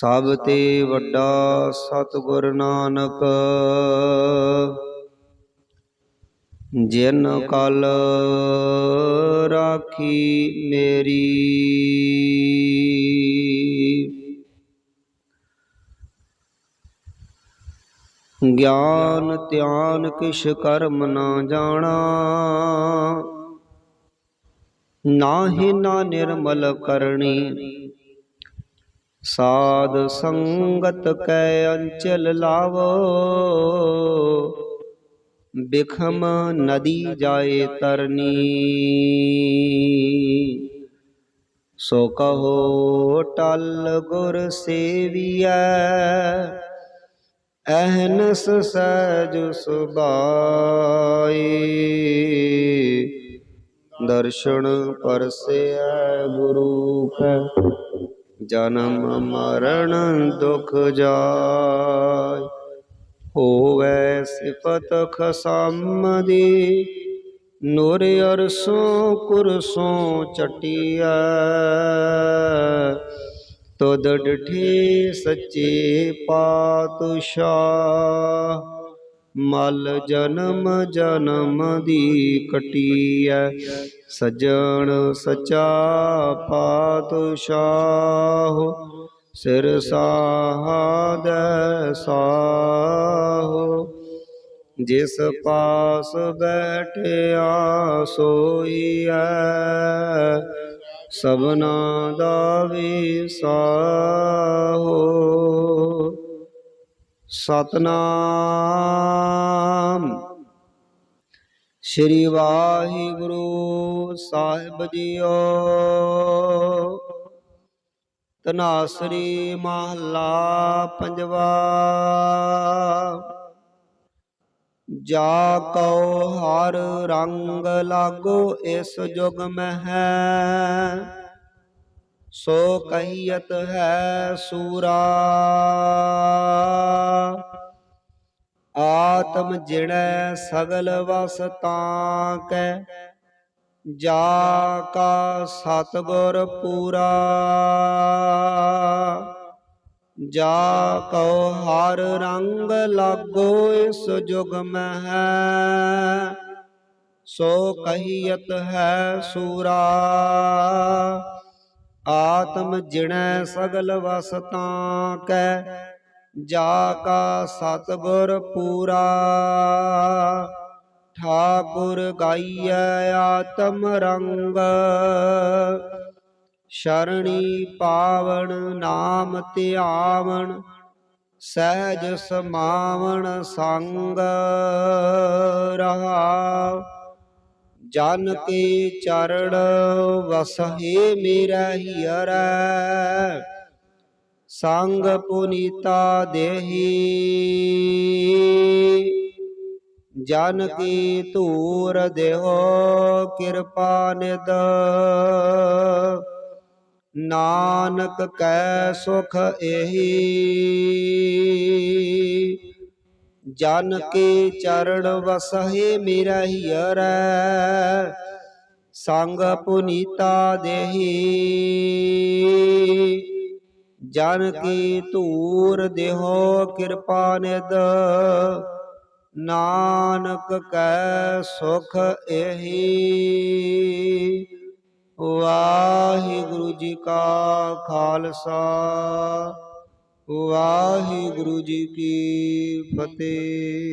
ਸਭ ਤੇ ਵੱਡਾ ਸਤਿਗੁਰ ਨਾਨਕ। ਜਿਨ ਕਲ ਰਾਖੀ ਮੇਰੀ। ਗਿਆਨ ਧਿਆਨ ਕਿਛ ਕਰਮ ਨਾ ਜਾਣਾ। ਨਾਹੀ ਨਾ ਨਿਰਮਲ ਕਰਨੀ। ਸਾਧ ਸੰਗਤ ਕੈ ਅੰਚਲ ਲਾਵੋ। ਬਿਖਮ ਨਦੀ ਜਾਏ ਤਰਨੀ। ਸੋ ਕਹੋ ਟਲ ਗੁਰ ਸੇਵੀਐ, ਅਹਨਸ ਸਹਿਜ ਸੁਭਾਈ ਦਰਸ਼ਨ ਪਰਸੈ ਗੁਰੂ ਕੈ। ਜਨਮ ਮਰਨ ਦੁਖ ਜਾਇ ਹੋਵੈ ਸਿਫਤ ਖਸਮ ਦੀ ਨੂਰ ਅਰਸੋਂ ਕੁਰਸੋਂ ਚਟਿਆ ਤੁਧ ਡਠੇ ਸੱਚੇ ਪਾਤਸ਼ਾਹ। ਮਲ ਜਨਮ ਜਨਮ ਦੀ ਕਟੀਐ, ਸਜਣ ਸਚਾ ਪਾਤਸ਼ਾਹ, ਸਿਰ ਸਾਹਦ ਸਾਹੋ। ਜਿਸ ਪਾਸ ਬੈਠਿਆ ਸੋਈਐ ਸਭਨਾ ਦਾ ਵਿਸਾਹੋ ਸਤਨਾਮ। ਸ਼੍ਰੀ ਵਾਹਿਗੁਰੂ ਸਾਹਿਬ ਜੀਓ। ਤਨਾਸਰੀ ਮਹਲਾ ਪੰਜਵਾ। ਜਾ ਕਉ ਹਰ ਰੰਗ ਲਾਗੋ ਇਸ ਜੁਗ ਮਹਿ। ਸੋ ਕਹੀਤ ਹੈ ਸੂਰਾ। ਆਤਮ ਜਿਣੈ ਸਗਲ ਵਸ ਤਾਂ ਕੈ। ਜਾ ਕਾ ਸਤਗੁਰ ਪੂਰਾ। ਜਾ ਕਉ ਹਰ ਰੰਗ ਲਾਗੋ ਇਸ ਜੁਗ ਮਹਿ। ਸੋ ਕਹੀਤ ਹੈ ਸੂਰਾ। ਆਤਮ ਜਿਣੈ ਸਗਲ ਵਸ ਤਾਂ ਕੈ, ਜਾ ਕਾ ਸਤਗੁਰ ਪੂਰਾ। ਠਾਕੁਰ ਗਾਈਐ ਆਤਮ ਰੰਗ। ਸ਼ਰਣੀ ਪਾਵਣ ਨਾਮ ਧਿਆਵਨ ਸਹਿਜ ਸਮਾਵਣ ਸੰਗ ਰਹਾ। ਜਨ ਕੇ ਚਰਨ ਵਸਹਿ ਮੇਰਾ ਹੀਰੈ ਸੰਗ ਪੁਨੀਤਾ ਦੇਹੀ। ਜਨ ਕੀ ਧੂਰ ਦੇਹੋ ਕਿਰਪਾ ਨਿਦ ਨਾਨਕ ਕੈ ਸੁਖ ਇਹੀ। ਜਨ ਕੇ ਚਰਨ ਵਸਹਿ ਮੇਰਾ ਹੀਰੈ ਸੰਗ ਪੁਨੀਤਾ ਦੇਹੀ। ਜਨ ਕੀ ਧੂਰ ਦੇਹੋ ਕਿਰਪਾ ਨਿਦ ਨਾਨਕ ਕੈ ਸੁਖ ਇਹੀ। ਵਾਹਿਗੁਰੂ ਜੀ ਕਾ ਖਾਲਸਾ। ਵਾਹਿਗੁਰੂ ਜੀ ਕੀ ਫਤਿਹ।